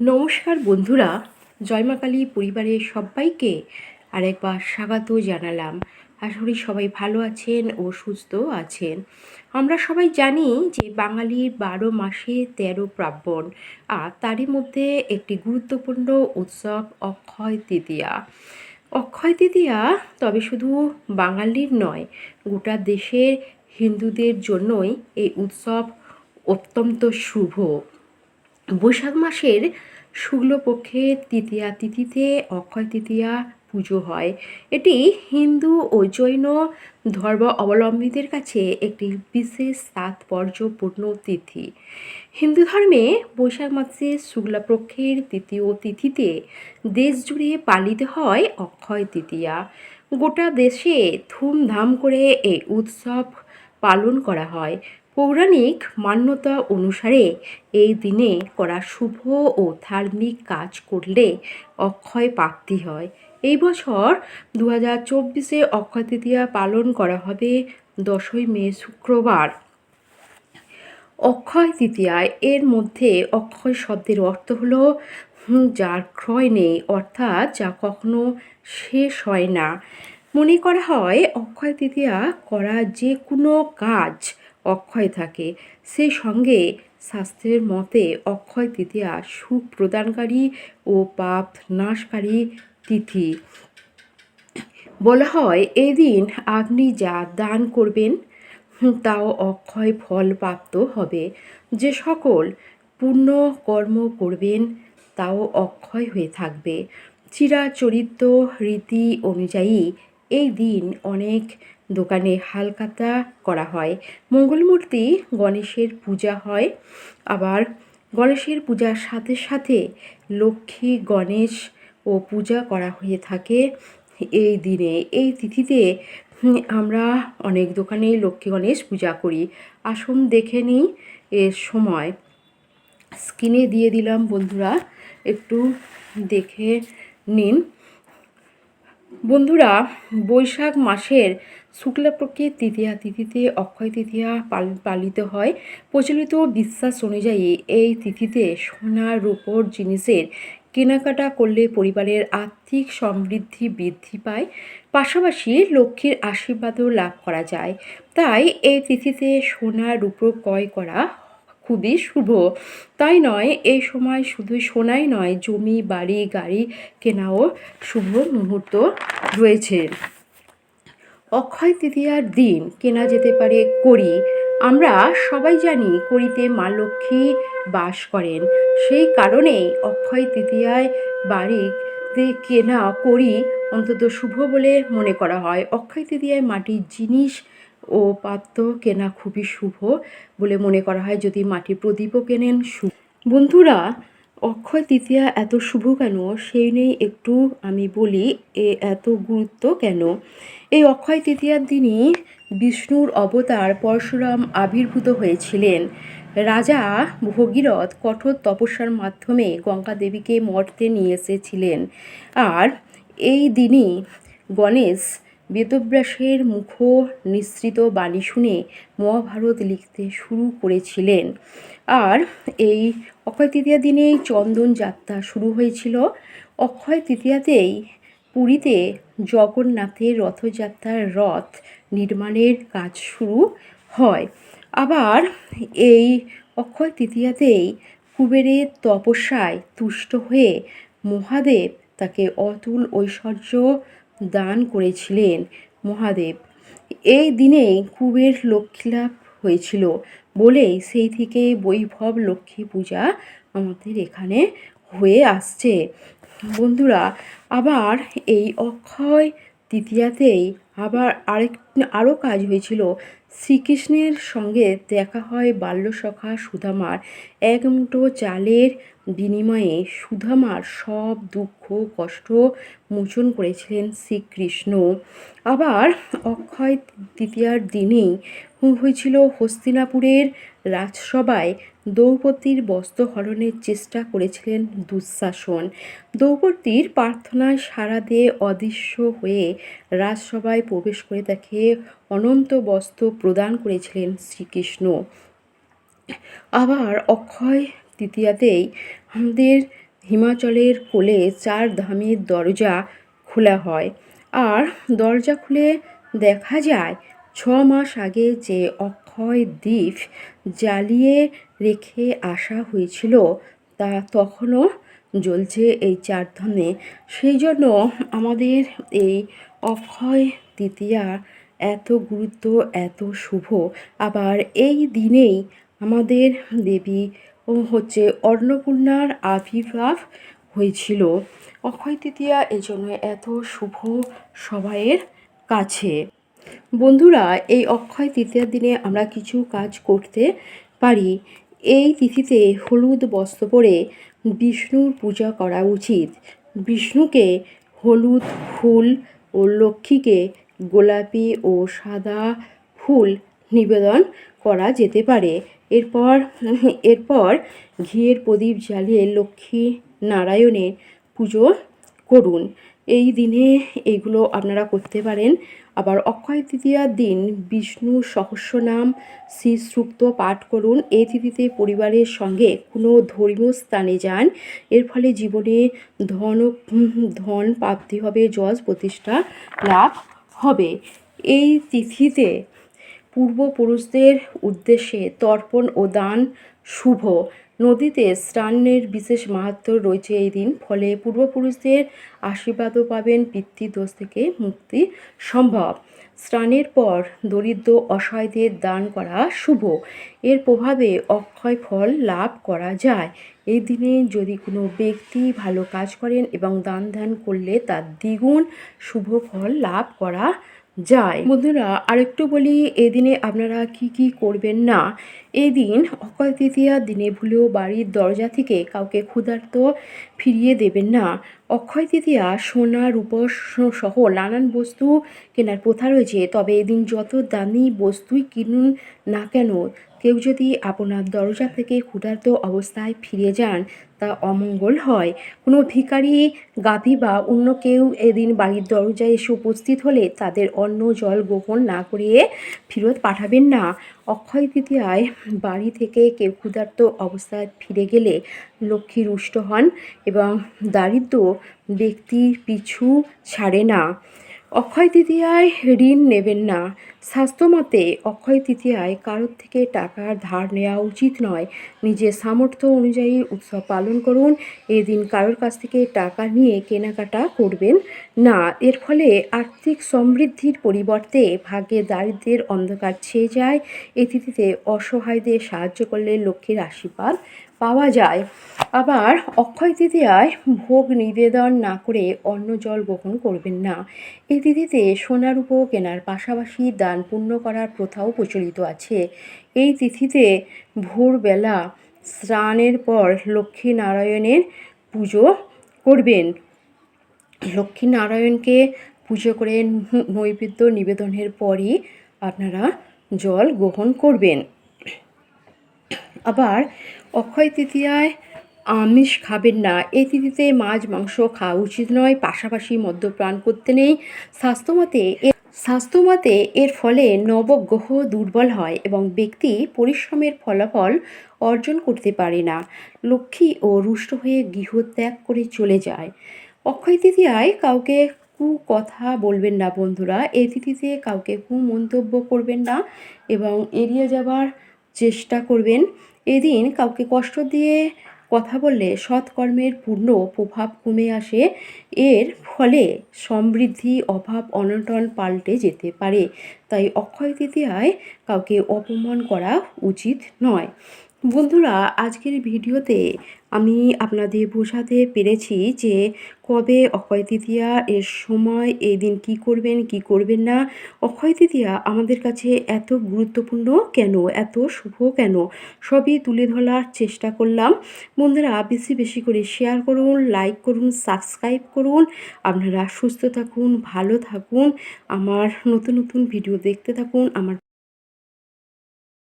নমস্কার বন্ধুরা জয়মা কালী পরিবারের সবাইকে আরেকবার স্বাগত জানালাম। আশা করি সবাই ভালো আছেন ও সুস্থ আছেন। আমরা সবাই জানি যে বাঙালির বারো মাসে তেরো প্রাব্বণ আর তারই মধ্যে একটি গুরুত্বপূর্ণ উৎসব অক্ষয় তৃতীয়া। অক্ষয় তৃতীয়া তবে শুধু বাঙালির নয়, গোটা দেশের হিন্দুদের জন্যই এই উৎসব অত্যন্ত শুভ। বৈশাখ মাসের শুক্লপক্ষের তৃতীয়া তিথিতে অক্ষয় তৃতীয়া পুজো হয়। এটি হিন্দু ও জৈন ধর্ম অবলম্বীদের কাছে একটি বিশেষ তাৎপর্যপূর্ণ তিথি। হিন্দু ধর্মে বৈশাখ মাসের শুক্লাপক্ষের তৃতীয় তিথিতে দেশ জুড়ে পালিত হয় অক্ষয় তৃতীয়া। গোটা দেশে ধুমধাম করে এই উৎসব পালন করা হয়। পৌরাণিক মান্যতা অনুসারে এই দিনে করা শুভ ও ধার্মিক কাজ করলে অক্ষয় প্রাপ্তি হয়। এই বছর দু হাজার চব্বিশে অক্ষয় তৃতীয়া পালন করা হবে দশই মে শুক্রবার। অক্ষয় তৃতীয়ায় এর মধ্যে অক্ষয় শব্দের অর্থ হলো যার ক্ষয় নেই, অর্থাৎ যা কখনো শেষ হয় না। মনে করা হয় অক্ষয় তৃতীয়া করা যে কোনো কাজ অক্ষয় থাকে। সেই সঙ্গে শাস্ত্রের মতে অক্ষয় তৃতীয়া সুখ প্রদানকারী ও পাপ নাশকারী তিথি। বলা হয় এই দিন আপনি যা দান করবেন, তাও অক্ষয় ফল প্রাপ্ত হবে। যে সকল পূর্ণ কর্ম করবেন, তাও অক্ষয় হয়ে থাকবে। চিরাচরিত রীতি অনুযায়ী এই দিন অনেক দোকানে হালকাতা করা হয়। মঙ্গলমূর্তি গণেশের পূজা হয়। আবার গণেশের পূজার সাথে সাথে লক্ষ্মী, গণেশ ও পূজা করা হয়ে থাকে এই দিনে। এই তিথিতে আমরা অনেক দোকানেই লক্ষ্মী, গণেশ পূজা করি। আসুন দেখে নিই এর সময়। স্ক্রিনে দিয়ে দিলাম বন্ধুরা, একটু দেখে নিন। বন্ধুরা, বৈশাখ মাসের শুক্লাপক্ষের তৃতীয়া তিথিতে অক্ষয় তৃতীয়া পালিত হয়। প্রচলিত বিশ্বাস অনুযায়ী এই তিথিতে সোনা রূপোর জিনিসের কেনাকাটা করলে পরিবারের আর্থিক সমৃদ্ধি বৃদ্ধি পায়। পাশাপাশি লক্ষ্মীর আশীর্বাদও লাভ করা যায়। তাই এই তিথিতে সোনা রূপো ক্রয় করা খুবই শুভ। তাই নয়, এই সময় শুধু সোনাই নয়, জমি, বাড়ি, গাড়ি কেনাও শুভ মুহূর্ত রয়েছে। অক্ষয় তৃতীয়ার দিন কেনা যেতে পারে করি আমরা সবাই জানি করিতে মা লক্ষ্মী বাস করেন। সেই কারণেই অক্ষয় তৃতীয়ায় বাড়িতে কেনা করি অন্তত শুভ বলে মনে করা হয়। অক্ষয় তৃতীয়ায় মাটির জিনিস ও পাত্র কেনা খুবই শুভ বলে মনে করা হয়। যদি মাটির প্রদীপও কেনেন, শুভ। বন্ধুরা অক্ষয় তৃতীয়া এত শুভ কেন? সেই নেই একটু আমি বলি, এ এত গুরুত্ব কেন? এই অক্ষয় তৃতীয়ার দিনই বিষ্ণুর অবতার পরশুরাম আবির্ভূত হয়েছিলেন। রাজা ভগীরথ কঠোর তপস্যার মাধ্যমে গঙ্গা দেবীকে মর্তে নিয়ে এসেছিলেন। আর এই দিনই গণেশ বেদব্যাসের মুখ নিঃসৃত বাণী শুনে মহাভারত লিখতে শুরু করেছিলেন। আর এই অক্ষয় তৃতীয়া দিনেই চন্দন যাত্রা শুরু হয়েছিল। অক্ষয় তৃতীয়াতেই পুরীতে জগন্নাথের রথযাত্রার রথ নির্মাণের কাজ শুরু হয়। আবার এই অক্ষয় তৃতীয়াতেই কুবেরের তপস্যায় তুষ্ট হয়ে মহাদেব তাকে অতুল ঐশ্বর্য দান করেছিলেন মহাদেব। এই দিনেই কুবের লক্ষ্মীলাভ হয়েছিল বলেই সেই থেকে বৈভব লক্ষ্মী পূজা আমাদের এখানে হয়ে আসছে। বন্ধুরা, আবার এই অক্ষয় তৃতীয়াতেই আবার আরেক, আরও কাজ হয়েছিল। শ্রীকৃষ্ণের সঙ্গে দেখা হয় বাল্যসখা সুধামার এক মুঠো চালের বিনিময়ে সুধামার সব দুঃখ, কষ্ট মোচন করেছিলেন শ্রীকৃষ্ণ। আবার অক্ষয় তৃতীয়ার দিনেই হয়েছিল হস্তিনাপুরের রাজসভায় দ্রৌপদীর বস্ত্র হরণের চেষ্টা করেছিলেন দুঃশাসন। দ্রৌপদীর প্রার্থনায় সাড়া দিয়ে অদৃশ্য হয়ে রাজসভায় প্রবেশ করে তাকে অনন্ত বস্ত্র প্রদান করেছিলেন শ্রীকৃষ্ণ। আবার অক্ষয় তৃতীয়াতেই আমাদের হিমাচলের কোলে চার ধামের দরজা খোলা হয়। আর দরজা খুলে দেখা যায়, ছ মাস আগে যে অক্ষয় দ্বীপ জ্বালিয়ে রেখে আসা হয়েছিল, তা তখনও জ্বলছে এই চার ধামে। সেই জন্য আমাদের এই অক্ষয় তৃতীয়া এত গুরুত্ব, এত শুভ। আবার এই দিনেই আমাদের দেবী হচ্ছে অন্নপূর্ণার আবির্ভাব হয়েছিল। অক্ষয় তৃতীয়া এই জন্য এত শুভ সবাইয়ের কাছে। বন্ধুরা, এই অক্ষয় তৃতীয়ার দিনে আমরা কিছু কাজ করতে পারি। এই তিথিতে হলুদ বস্ত্র পরে বিষ্ণুর পূজা করা উচিত। বিষ্ণুকে হলুদ ফুল ও লক্ষ্মীকে গোলাপি ও সাদা ফুল নিবেদন করা যেতে পারে। এরপর এরপর ঘিয়ের প্রদীপ জ্বালিয়ে লক্ষ্মী নারায়ণের পুজো করুন। এই দিনে এইগুলো আপনারা করতে পারেন। আবার অক্ষয় তৃতীয়ার দিন বিষ্ণু সহস্রনাম শ্রী সূক্ত পাঠ করুন। এই তিথিতে পরিবারের সঙ্গে কোনো ধর্মীয় স্থানে যান। এর ফলে জীবনে ধন ধন প্রাপ্তি হবে, যশ প্রতিষ্ঠা লাভ হবে। এই তিথিতে পূর্বপুরুষদের উদ্দেশ্যে তর্পণ ও দান শুভ। নদীতে স্নানের বিশেষ মাহাত্ম রয়েছে এই দিন। ফলে পূর্বপুরুষদের আশীর্বাদও পাবেন পিতৃদোষ থেকে মুক্তি সম্ভব। স্নানের পর দরিদ্র অসহায়দের দান করা শুভ। এর প্রভাবে অক্ষয় ফল লাভ করা যায়। এই দিনে যদি কোনো ব্যক্তি ভালো কাজ করেন এবং দান ধ্যান করলে তার দ্বিগুণ শুভ ফল লাভ করা যায়। বন্ধুরা, আরেকটু বলি, এদিনে আপনারা কি কি করবেন না? এদিন দিন অক্ষয় দিনে ভুলেও বাড়ির দরজা থেকে কাউকে ক্ষুধার্ত ফিরিয়ে দেবেন না। অক্ষয় তৃতীয়া সোনা, রূপ সহ নানান বস্তু কেনার প্রথা রয়েছে, তবে এদিন যত দামি বস্তুই কিনুন না কেন কেউ যদি আপনার দরজা থেকে ক্ষুধার্ত অবস্থায় ফিরে যান, তা অমঙ্গল হয়। কোনো ভিখারি গাভী বা অন্য কেউ এদিন বাড়ির দরজায় এসে উপস্থিত হলে তাদের অন্ন জল গ্রহণ না করিয়ে ফেরত পাঠাবেন না। অক্ষয় তৃতীয়ায়, বাড়ি থেকে কেউ ক্ষুধার্ত অবস্থায় ফিরে গেলে লক্ষ্মী রুষ্ট হন এবং দারিদ্র ব্যক্তির পিছু ছাড়ে না। অক্ষয় তৃতীয়ায় ঋণ নেবেন না। স্বাস্থ্যমতে অক্ষয় তৃতীয়ায় কারোর থেকে টাকা ধার নেওয়া উচিত নয়। নিজের সামর্থ্য অনুযায়ী উৎসব পালন করুন। এদিন কারোর কাছ থেকে টাকা নিয়ে কেনাকাটা করবেন না। এর ফলে আর্থিক সমৃদ্ধির পরিবর্তে ভাগ্যে দারিদ্রের অন্ধকার ছেয়ে যায়। এই তিথিতে অসহায়দের সাহায্য করলে লক্ষ্মীর আশীর্বাদ পাওয়া যায়। আবার অক্ষয় তৃতীয়ায় ভোগ নিবেদন না করে অন্ন জল গ্রহণ করবেন না। এই তিথিতে সোনার উপ কেনার পাশাপাশি দান পুণ্য করার প্রথাও প্রচলিত আছে। এই তিথিতে ভোরবেলা স্নানের পর লক্ষ্মী নারায়ণের পুজো করবেন। লক্ষ্মী নারায়ণকে পুজো করে নৈবেদ্য নিবেদনের পরই আপনারা জল গ্রহণ করবেন। আবার অক্ষয় তৃতীয়ায় আমিষ খাবেন না। এই তিথিতে মাছ, মাংস খাওয়া উচিত নয়। পাশাপাশি মদ্যপান করতে নেই। স্বাস্থ্যমতে স্বাস্থ্যমতে এর ফলে নবগ্রহ দুর্বল হয় এবং ব্যক্তি পরিশ্রমের ফলাফল অর্জন করতে পারে না। লক্ষ্মী ও রুষ্ট হয়ে গৃহত্যাগ করে চলে যায়। অক্ষয় তৃতীয়ায় কাউকে কথা বলবেন না বন্ধুরা। এই তিথিতে কাউকে কু মন্তব্য করবেন না এবং এড়িয়ে যাবার চেষ্টা করবেন। এদিন কাউকে কষ্ট দিয়ে কথা বললে সৎকর্মের পূর্ণ প্রভাব কমে আসে। এর ফলে সমৃদ্ধি, অভাব, অনটন পাল্টে যেতে পারে। তাই অক্ষয় তৃতীয়ায় কাউকে অপমান করা উচিত নয়। বন্ধুরা, আজকের ভিডিওতে আমি আপনাদের বোঝাতে পেরেছি যে কবে অক্ষয় তৃতীয়া এর সময়, এই দিন কী করবেন, কি করবেন না? অক্ষয় তৃতীয়া আমাদের কাছে এত গুরুত্বপূর্ণ কেন? এত শুভ কেন? সবই তুলে ধরার চেষ্টা করলাম। বন্ধুরা, বেশি বেশি করে শেয়ার করুন লাইক করুন সাবস্ক্রাইব করুন। আপনারা সুস্থ থাকুন, ভালো থাকুন। আমার নতুন নতুন ভিডিও দেখতে থাকুন। আমার